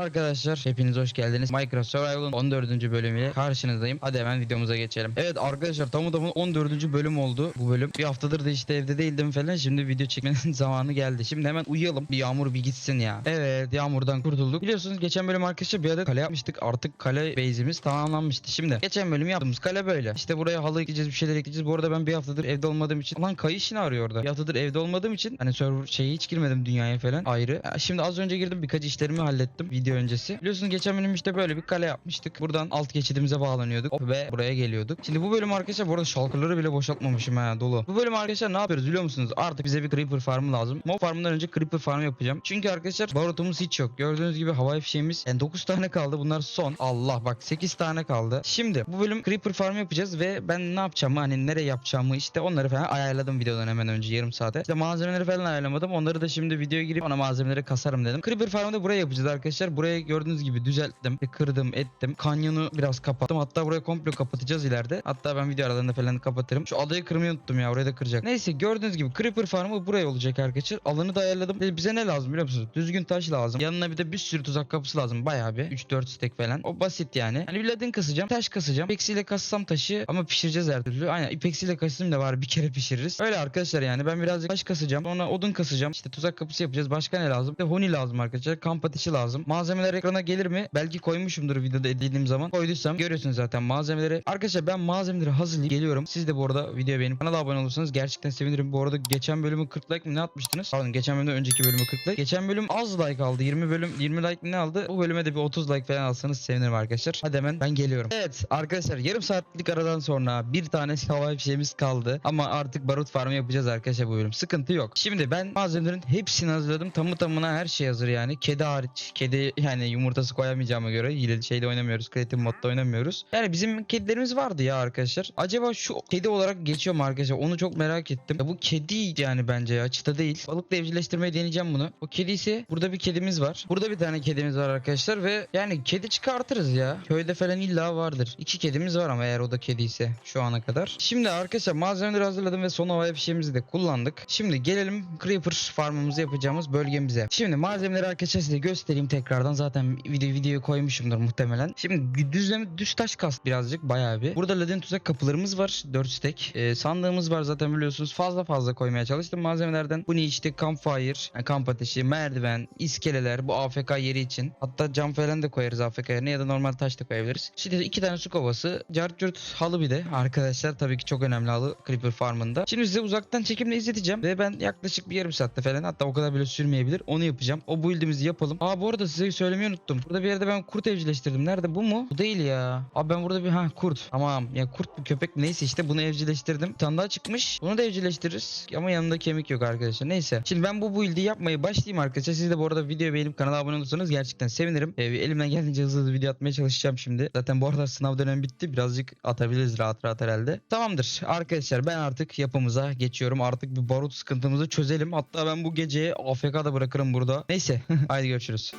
Arkadaşlar hepiniz hoş geldiniz. Minecraft Survival'ın 14. bölümüyle karşınızdayım. Hadi hemen videomuza geçelim. Evet arkadaşlar tam tamı 14. bölüm oldu bu bölüm. Bir haftadır da işte evde değildim falan. Şimdi video çekmenin zamanı geldi. Şimdi hemen uyuyalım. Bir yağmur bir gitsin ya. Evet yağmurdan kurtulduk. Biliyorsunuz geçen bölüm arkadaşlar bir adet kale yapmıştık. Artık kale base'imiz tamamlanmıştı. Şimdi geçen bölüm yaptığımız kale böyle. İşte buraya halı ekleyeceğiz bir şeyler ekleyeceğiz. Bu arada ben bir haftadır evde olmadığım için. Lan kayış ne arıyor orada? Bir haftadır evde olmadığım için. Hani server şeyi hiç girmedim dünyaya falan ayrı. Şimdi az önce girdim birkaç işlerimi hallettim video öncesi. Biliyorsunuz geçen bölüm işte böyle bir kale yapmıştık. Buradan alt geçidimize bağlanıyorduk Hop, ve buraya geliyorduk. Şimdi bu bölüm arkadaşlar bu arada şalkırları bile boşaltmamışım ha dolu. Bu bölüm arkadaşlar ne yapıyoruz biliyor musunuz? Artık bize bir creeper farmı lazım. Mob farmından önce creeper farmı yapacağım. Çünkü arkadaşlar barutumuz hiç yok. Gördüğünüz gibi havai fişeğimiz yani 9 tane kaldı. Bunlar son. Allah bak 8 tane kaldı. Şimdi bu bölüm creeper farmı yapacağız ve ben ne yapacağımı hani nereye yapacağımı işte onları falan ayarladım videodan hemen önce yarım saate. İşte malzemeleri falan ayarlamadım. Onları da şimdi videoya girip ona malzemeleri kasarım dedim. Creeper farmı da buraya yapacağız arkadaşlar. Burayı gördüğünüz gibi düzelttim. Kırdım ettim. Kanyonu biraz kapattım. Hatta burayı komple kapatacağız ileride. Hatta ben video aralarında falan kapatırım. Şu adayı kırmayı unuttum ya. Orayı da kıracak. Neyse gördüğünüz gibi Creeper farmı buraya olacak arkadaşlar. Alanı da ayarladım. Ve bize ne lazım biliyor musunuz? Düzgün taş lazım. Yanına bir de bir sürü tuzak kapısı lazım. Bayağı bir. 3-4 stek falan. O basit yani. Hani bir ladin kasacağım. Taş kasacağım. İpeksiyle kassam taşı ama pişireceğiz her türlü. Aynen ipeksiyle kasayım da var bir kere pişiririz. Öyle arkadaşlar yani. Ben birazcık taş kasacağım. Sonra odun kasacağım. İşte tuzak kapısı yapacağız. Başka ne lazım? Bir de honi lazım arkadaşlar. Kamp ateşi lazım. Malzemeler ekrana gelir mi? Belki koymuşumdur videoda edildiğim zaman. Koyduysam görüyorsunuz zaten malzemeleri. Arkadaşlar ben malzemeleri hazırlayıp geliyorum. Siz de bu arada videoya beğenip kanala abone olursanız gerçekten sevinirim. Bu arada geçen bölümü 40 like mi ne atmıştınız? Pardon geçen bölümden önceki bölümü 40 like. Geçen bölüm az like aldı. 20 bölüm 20 like ne aldı? Bu bölüme de bir 30 like falan alsanız sevinirim arkadaşlar. Hadi hemen ben geliyorum. Evet arkadaşlar yarım saatlik aradan sonra bir tane havai fişeğimiz kaldı. Ama artık barut farmı yapacağız arkadaşlar bu bölüm. Sıkıntı yok. Şimdi ben malzemelerin hepsini hazırladım. Tamı tamına her şey hazır yani. Kedi hariç. Kedi yani yumurtası koyamayacağıma göre hile şeyde oynamıyoruz. Creative modda oynamıyoruz. Yani bizim kedilerimiz vardı ya arkadaşlar. Acaba şu kedi olarak geçiyor mu arkadaşlar? Onu çok merak ettim. Ya bu kedi yani bence ya. Çıta değil. Balıkla evcilleştirmeye deneyeceğim bunu. O kedi ise burada bir kedimiz var. Burada bir tane kedimiz var arkadaşlar ve yani kedi çıkartırız ya. Köyde falan illa vardır. İki kedimiz var ama eğer o da kedi ise şu ana kadar. Şimdi arkadaşlar malzemeleri hazırladım ve son havai fişeğimizi de kullandık. Şimdi gelelim Creeper farmımızı yapacağımız bölgemize. Şimdi malzemeleri arkadaşlar size göstereyim tekrardan. Zaten video videoyu koymuşumdur muhtemelen. Şimdi düzleme düz taş kast birazcık bayağı bir. Burada ladin tuzak kapılarımız var. 4 stek. Ee, sandığımız var zaten biliyorsunuz. Fazla fazla koymaya çalıştım malzemelerden. Bu ne işte campfire, yani kamp ateşi, merdiven, iskeleler bu AFK yeri için. Hatta cam falan da koyarız AFK yerine ya da normal taş da koyabiliriz. Şimdi iki tane su kovası. Cart curt halı bir de. Arkadaşlar tabii ki çok önemli halı Creeper Farm'ında. Şimdi size uzaktan çekimle izleteceğim. Ve ben yaklaşık bir yarım saatte falan hatta o kadar bile sürmeyebilir. Onu yapacağım. O build'imizi yapalım. Aa bu arada size söylemeyi unuttum. Burada bir yerde ben kurt evcilleştirdim. Nerede bu mu? Bu değil ya. Abi ben burada bir ha kurt. Tamam ya kurt bu köpek neyse işte bunu evcilleştirdim. Bir tane daha çıkmış. Bunu da evcilleştiririz. Ama yanında kemik yok arkadaşlar. Neyse. Şimdi ben bu build'i yapmayı başlayayım arkadaşlar. Siz de bu arada videoyu beğenip kanala abone olursanız gerçekten sevinirim. Ee, elimden geldiğince hızlı hızlı video atmaya çalışacağım şimdi. Zaten bu arada sınav dönemi bitti. Birazcık atabiliriz rahat rahat herhalde. Tamamdır. Arkadaşlar ben artık yapımıza geçiyorum. Artık bir barut sıkıntımızı çözelim. Hatta ben bu geceyi AFK'da bırakırım burada. Neyse. Haydi görüşürüz.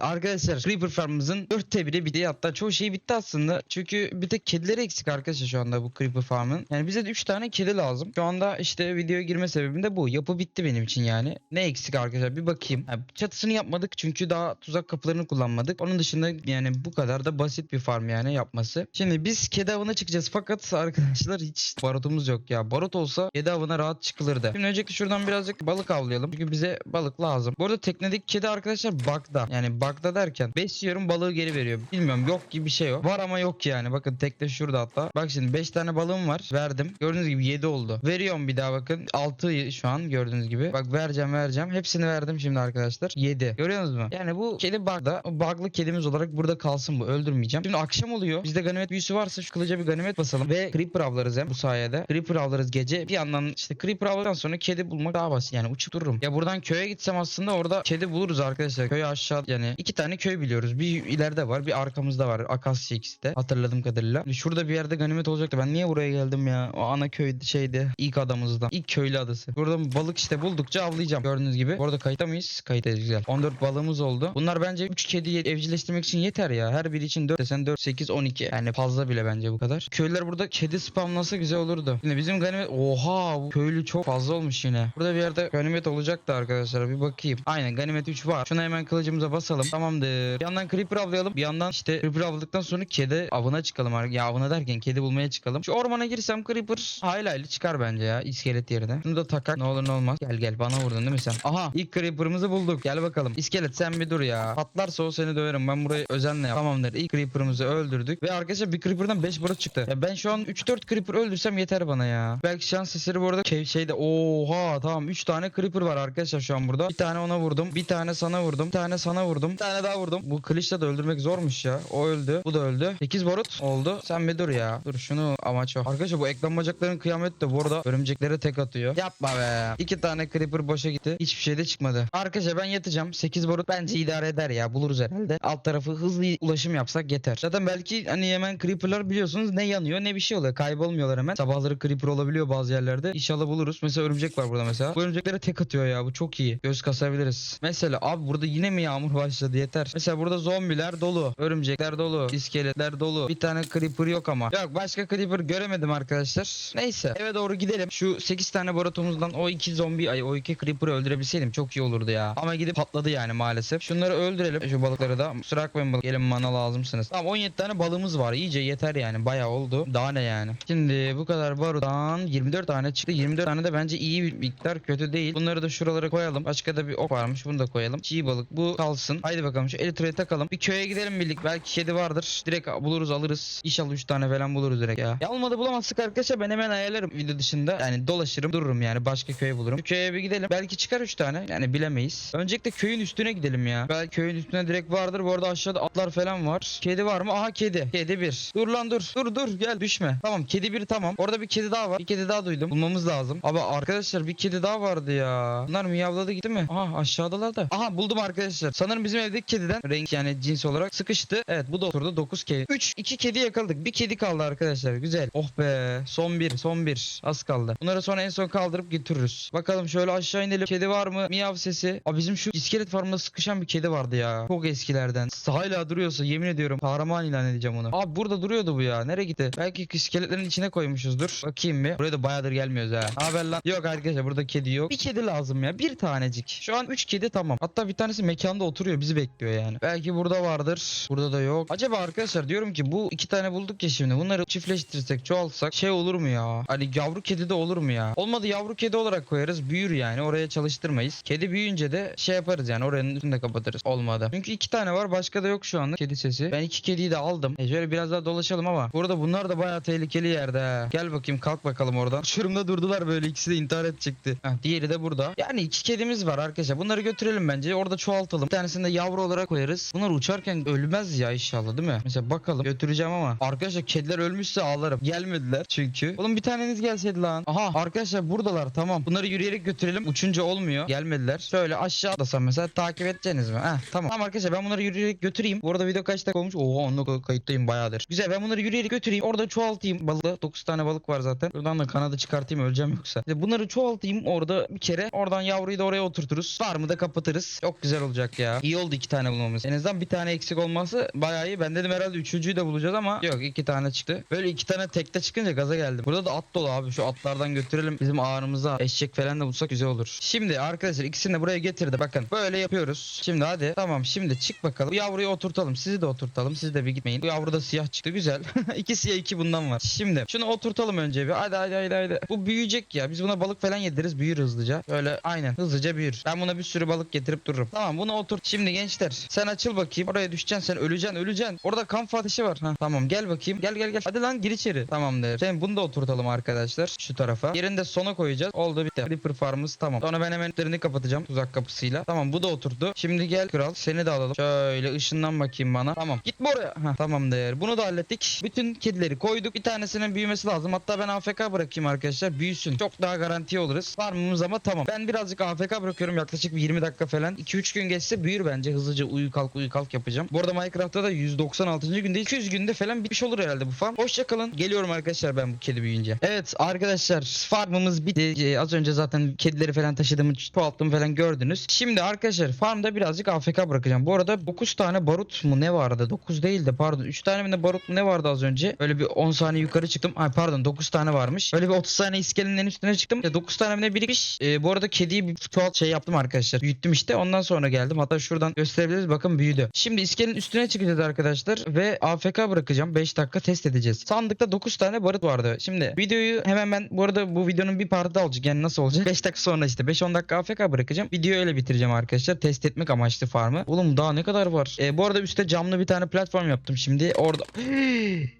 Arkadaşlar Creeper Farm'ımızın 4'te biri bitti hatta çoğu şey bitti aslında. Çünkü bir tek kedileri eksik arkadaşlar şu anda bu Creeper Farm'ın. Yani bize de 3 tane kedi lazım. Şu anda işte videoya girme sebebim de bu. Yapı bitti benim için yani. Ne eksik arkadaşlar bir bakayım. Ha, çatısını yapmadık çünkü daha tuzak kapılarını kullanmadık. Onun dışında yani bu kadar da basit bir farm yani yapması. Şimdi biz kedi avına çıkacağız fakat arkadaşlar hiç barutumuz yok ya. Barut olsa kedi avına rahat çıkılırdı. Şimdi öncelikle şuradan birazcık balık avlayalım. Çünkü bize balık lazım. Bu arada teknedeki kedi arkadaşlar bug'da. Yani Bug'da derken besliyorum balığı geri veriyor. Bilmiyorum yok gibi bir şey yok. Var ama yok yani. Bakın tekte şurada hatta. Bak şimdi 5 tane balığım var. Verdim. Gördüğünüz gibi 7 oldu. Veriyorum bir daha bakın. 6 şu an gördüğünüz gibi. Bak vereceğim vereceğim. Hepsini verdim şimdi arkadaşlar. 7. Görüyorsunuz mu? Yani bu kedi bug'da. Bug'lı kedimiz olarak burada kalsın bu. Öldürmeyeceğim. Şimdi akşam oluyor. Bizde ganimet büyüsü varsa şu kılıca bir ganimet basalım. Ve creeper avlarız hem bu sayede. Creeper avlarız gece. Bir yandan işte creeper avladıktan sonra kedi bulmak daha basit. Yani uçup dururum. Ya buradan köye gitsem aslında orada kedi buluruz arkadaşlar. Köy aşağı yani iki tane köy biliyoruz. Bir ileride var bir arkamızda var. Akasya ikisi hatırladığım kadarıyla. Şurada bir yerde ganimet olacaktı. Ben niye buraya geldim ya? O ana köy şeydi. ilk adamızda. İlk köylü adası. Burada balık işte buldukça avlayacağım. Gördüğünüz gibi. Bu arada kayıtta mıyız? Kayıttayız güzel. 14 balığımız oldu. Bunlar bence 3 kedi evcilleştirmek için yeter ya. Her biri için 4 desen 4, 8, 12. Yani fazla bile bence bu kadar. Köylüler burada kedi spamlasa güzel olurdu. Şimdi bizim ganimet... Oha bu köylü çok fazla olmuş yine. Burada bir yerde ganimet olacaktı arkadaşlar. Bir bakayım. Aynen ganimet 3 var. Şuna hemen kılıcımıza basalım. Tamamdır. Bir yandan creeper avlayalım. Bir yandan işte creeper avladıktan sonra kedi avına çıkalım. Ya avına derken kedi bulmaya çıkalım. Şu ormana girsem creeper hayli hayli çıkar bence ya. iskelet yerine. Şunu da takak. Ne olur ne olmaz. Gel gel bana vurdun değil mi sen? Aha ilk creeper'ımızı bulduk. Gel bakalım. İskelet sen bir dur ya. Patlarsa o seni döverim. Ben burayı özenle yap. Tamamdır. İlk creeper'ımızı öldürdük. Ve arkadaşlar bir creeper'dan 5 barut çıktı. Ya ben şu an 3-4 creeper öldürsem yeter bana ya. Belki şans eseri bu arada şey- şeyde. Oha tamam 3 tane creeper var arkadaşlar şu an burada. Bir tane ona vurdum. Bir tane sana vurdum. Bir tane sana vurdum. Tane daha vurdum. Bu kılıçla da öldürmek zormuş ya. O öldü. Bu da öldü. 8 barut oldu. Sen bir dur ya. Dur şunu amaç o. Arkadaşlar bu ekran bacakların kıyamet de bu arada örümceklere tek atıyor. Yapma be. İki tane creeper boşa gitti. Hiçbir şey de çıkmadı. Arkadaşlar ben yatacağım. 8 barut bence idare eder ya. Buluruz herhalde. Alt tarafı hızlı ulaşım yapsak yeter. Zaten belki hani hemen creeperlar biliyorsunuz ne yanıyor ne bir şey oluyor. Kaybolmuyorlar hemen. Sabahları creeper olabiliyor bazı yerlerde. İnşallah buluruz. Mesela örümcek var burada mesela. Bu örümceklere tek atıyor ya. Bu çok iyi. Göz kasabiliriz. Mesela abi burada yine mi yağmur başladı yeter. Mesela burada zombiler dolu. Örümcekler dolu. iskeletler dolu. Bir tane creeper yok ama. Yok başka creeper göremedim arkadaşlar. Neyse eve doğru gidelim. Şu 8 tane baratomuzdan o iki zombi ay o iki creeper'ı öldürebilseydim çok iyi olurdu ya. Ama gidip patladı yani maalesef. Şunları öldürelim. Şu balıkları da. Kusura bakmayın balık. Gelin bana lazımsınız. Tamam 17 tane balığımız var. İyice yeter yani. Bayağı oldu. Daha ne yani. Şimdi bu kadar baruttan 24 tane çıktı. 24 tane de bence iyi bir miktar. Kötü değil. Bunları da şuralara koyalım. Başka da bir ok varmış. Bunu da koyalım. Çiğ balık. Bu kalsın. Haydi bakalım şu elitreye takalım. Bir köye gidelim birlik. Belki kedi vardır. Direkt buluruz alırız. İnşallah 3 tane falan buluruz direkt ya. Ya olmadı bulamazsak arkadaşlar ben hemen ayarlarım video dışında. Yani dolaşırım dururum yani. Başka köye bulurum. Şu köye bir gidelim. Belki çıkar 3 tane. Yani bilemeyiz. Öncelikle köyün üstüne gidelim ya. Belki köyün üstüne direkt vardır. Bu arada aşağıda atlar falan var. Kedi var mı? Aha kedi. Kedi bir. Dur lan dur. Dur dur gel düşme. Tamam kedi bir tamam. Orada bir kedi daha var. Bir kedi daha duydum. Bulmamız lazım. Abi arkadaşlar bir kedi daha vardı ya. Bunlar miyavladı gitti mi? Aha aşağıdalar da. Aha buldum arkadaşlar. Sanırım bizim evdeki kediden renk yani cins olarak sıkıştı. Evet bu da oturdu 9 kedi. 3 2 kedi yakaladık. Bir kedi kaldı arkadaşlar. Güzel. Oh be. Son bir. Son bir. Az kaldı. Bunları sonra en son kaldırıp götürürüz. Bakalım şöyle aşağı inelim. Kedi var mı? Miyav sesi. Abi bizim şu iskelet farmında sıkışan bir kedi vardı ya. Çok eskilerden. Hala duruyorsa yemin ediyorum kahraman ilan edeceğim onu. Abi burada duruyordu bu ya. Nereye gitti? Belki iskeletlerin içine koymuşuzdur. Bakayım bir. Buraya da bayağıdır gelmiyoruz ha. Haber lan. Yok arkadaşlar burada kedi yok. Bir kedi lazım ya. Bir tanecik. Şu an 3 kedi tamam. Hatta bir tanesi mekanda oturuyor. Bizi bekliyor yani. Belki burada vardır. Burada da yok. Acaba arkadaşlar diyorum ki bu iki tane bulduk ya şimdi. Bunları çiftleştirsek çoğaltsak şey olur mu ya? Hani yavru kedi de olur mu ya? Olmadı yavru kedi olarak koyarız. Büyür yani. Oraya çalıştırmayız. Kedi büyüyünce de şey yaparız yani. Oranın üstünü de kapatırız. Olmadı. Çünkü iki tane var. Başka da yok şu anda kedi sesi. Ben iki kediyi de aldım. E şöyle biraz daha dolaşalım ama. Burada bunlar da bayağı tehlikeli yerde ha. Gel bakayım kalk bakalım oradan. Şurumda durdular böyle ikisi de intihar edecekti. Heh, diğeri de burada. Yani iki kedimiz var arkadaşlar. Bunları götürelim bence. Orada çoğaltalım. Bir tanesini de yavru olarak koyarız. Bunlar uçarken ölmez ya inşallah değil mi? Mesela bakalım. Götüreceğim ama. Arkadaşlar kediler ölmüşse ağlarım. Gelmediler çünkü. Oğlum bir taneniz gelseydi lan. Aha arkadaşlar buradalar tamam. Bunları yürüyerek götürelim. Uçunca olmuyor. Gelmediler. Şöyle aşağı atlasam mesela takip edeceğiniz mi? Heh tamam. Tamam arkadaşlar ben bunları yürüyerek götüreyim. Bu arada video kaç dakika olmuş? Oha onunla kayıttayım bayağıdır. Güzel ben bunları yürüyerek götüreyim. Orada çoğaltayım balığı. 9 tane balık var zaten. Buradan da kanadı çıkartayım öleceğim yoksa. İşte bunları çoğaltayım orada bir kere. Oradan yavruyu da oraya oturturuz. Var da kapatırız. Çok güzel olacak ya. İyi oldu iki tane bulmamız. En azından bir tane eksik olması bayağı iyi. Ben dedim herhalde üçüncüyü de bulacağız ama yok iki tane çıktı. Böyle iki tane tekte çıkınca gaza geldim. Burada da at dolu abi. Şu atlardan götürelim bizim ağrımıza. Eşek falan da bulsak güzel olur. Şimdi arkadaşlar ikisini de buraya getirdi. Bakın böyle yapıyoruz. Şimdi hadi. Tamam şimdi çık bakalım. Bu yavruyu oturtalım. Sizi de oturtalım. Siz de bir gitmeyin. Bu yavru da siyah çıktı. Güzel. iki siyah iki bundan var. Şimdi şunu oturtalım önce bir. Hadi hadi hadi hadi. Bu büyüyecek ya. Biz buna balık falan yediririz. Büyür hızlıca. Böyle aynen hızlıca büyür. Ben buna bir sürü balık getirip dururum. Tamam bunu otur. Şimdi gençler. Sen açıl bakayım. Oraya düşeceksin sen öleceksin öleceksin. Orada kamp ateşi var. Ha, tamam gel bakayım. Gel gel gel. Hadi lan gir içeri. Tamamdır. Sen bunu da oturtalım arkadaşlar. Şu tarafa. Yerini de sona koyacağız. Oldu bitti. Creeper farmımız tamam. Sonra ben hemen üstlerini kapatacağım. Tuzak kapısıyla. Tamam bu da oturdu. Şimdi gel kral. Seni de alalım. Şöyle ışından bakayım bana. Tamam. Git oraya. Ha, tamamdır. Bunu da hallettik. Bütün kedileri koyduk. Bir tanesinin büyümesi lazım. Hatta ben AFK bırakayım arkadaşlar. Büyüsün. Çok daha garanti oluruz. Farmımız ama tamam. Ben birazcık AFK bırakıyorum. Yaklaşık bir 20 dakika falan. 2-3 gün geçse büyür bence. Hızlıca uyu kalk uyu kalk yapacağım. Bu arada Minecraft'ta da 196. günde 200 günde falan bitmiş olur herhalde bu farm. Hoşçakalın. Geliyorum arkadaşlar ben bu kedi büyüyünce. Evet arkadaşlar farmımız bitti. Ee, az önce zaten kedileri falan taşıdığımı çoğalttım falan gördünüz. Şimdi arkadaşlar farmda birazcık AFK bırakacağım. Bu arada 9 tane barut mu ne vardı? 9 değil de pardon 3 tane mi ne barut mu ne vardı az önce? Öyle bir 10 saniye yukarı çıktım. Ay pardon 9 tane varmış. Öyle bir 30 saniye iskelenin en üstüne çıktım. 9 tane mi ne birikmiş. Ee, bu arada kediyi bir çoğalt şey yaptım arkadaşlar. Büyüttüm işte. Ondan sonra geldim. Hatta şuradan gösterebiliriz. Bakın büyüdü. Şimdi iskelenin üstüne çıkacağız arkadaşlar. Ve AFK bırakacağım. 5 dakika test edeceğiz. Sandıkta 9 tane barut vardı. Şimdi videoyu hemen ben bu arada bu videonun bir partı olacak. Yani nasıl olacak? 5 dakika sonra işte 5-10 dakika AFK bırakacağım. Videoyu öyle bitireceğim arkadaşlar. Test etmek amaçlı farmı. Oğlum daha ne kadar var? Ee, bu arada üstte camlı bir tane platform yaptım şimdi. Orada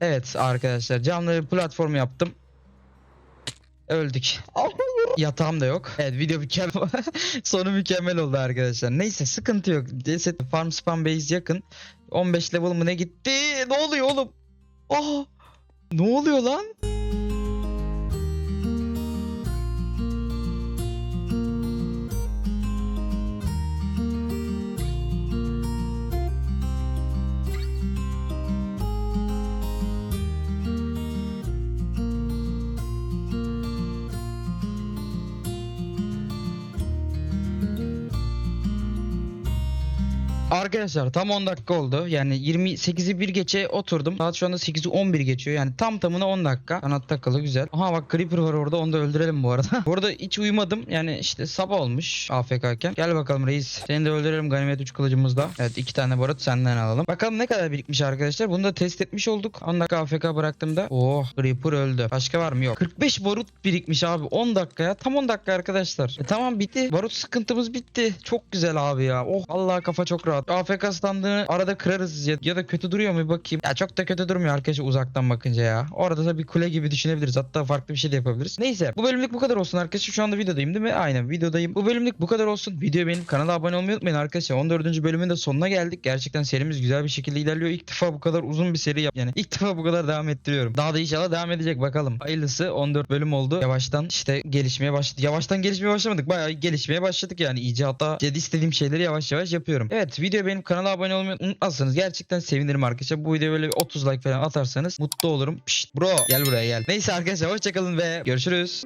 Evet arkadaşlar camlı bir platform yaptım. Öldük. Yatağım da yok. Evet video mükemmel. Sonu mükemmel oldu arkadaşlar. Neyse sıkıntı yok. Ceset farm spam base yakın. 15 level mı ne gitti? Ne oluyor oğlum? Aa! Ne oluyor lan? Arkadaşlar tam 10 dakika oldu. Yani 28'i 1 geçe oturdum. Saat şu anda 8'i 11 geçiyor. Yani tam tamına 10 dakika. Kanat takılı güzel. Aha bak Creeper var orada. Onu da öldürelim bu arada. bu arada hiç uyumadım. Yani işte sabah olmuş AFK'ken. Gel bakalım reis. Seni de öldürelim ganimet 3 kılıcımızda. Evet 2 tane barut senden alalım. Bakalım ne kadar birikmiş arkadaşlar. Bunu da test etmiş olduk. 10 dakika AFK bıraktığımda. Oh Creeper öldü. Başka var mı? Yok. 45 barut birikmiş abi. 10 dakikaya. Tam 10 dakika arkadaşlar. E, tamam bitti. Barut sıkıntımız bitti. Çok güzel abi ya. Oh Allah kafa çok rahat. AFK standını arada kırarız ya, ya da kötü duruyor mu bakayım. Ya çok da kötü durmuyor arkadaşlar uzaktan bakınca ya. Orada da bir kule gibi düşünebiliriz. Hatta farklı bir şey de yapabiliriz. Neyse bu bölümlük bu kadar olsun arkadaşlar. Şu anda videodayım değil mi? Aynen videodayım. Bu bölümlük bu kadar olsun. Videoya benim kanala abone olmayı unutmayın arkadaşlar. 14. bölümün de sonuna geldik. Gerçekten serimiz güzel bir şekilde ilerliyor. İlk defa bu kadar uzun bir seri yap. Yani ilk defa bu kadar devam ettiriyorum. Daha da inşallah devam edecek bakalım. Hayırlısı 14 bölüm oldu. Yavaştan işte gelişmeye başladık. Yavaştan gelişmeye başlamadık. Bayağı gelişmeye başladık yani. İyice hatta istediğim şeyleri yavaş yavaş yapıyorum. Evet video benim kanala abone olmayı unutmazsanız gerçekten sevinirim arkadaşlar. Bu videoya böyle bir 30 like falan atarsanız mutlu olurum. Pişt bro gel buraya gel. Neyse arkadaşlar hoşçakalın ve görüşürüz.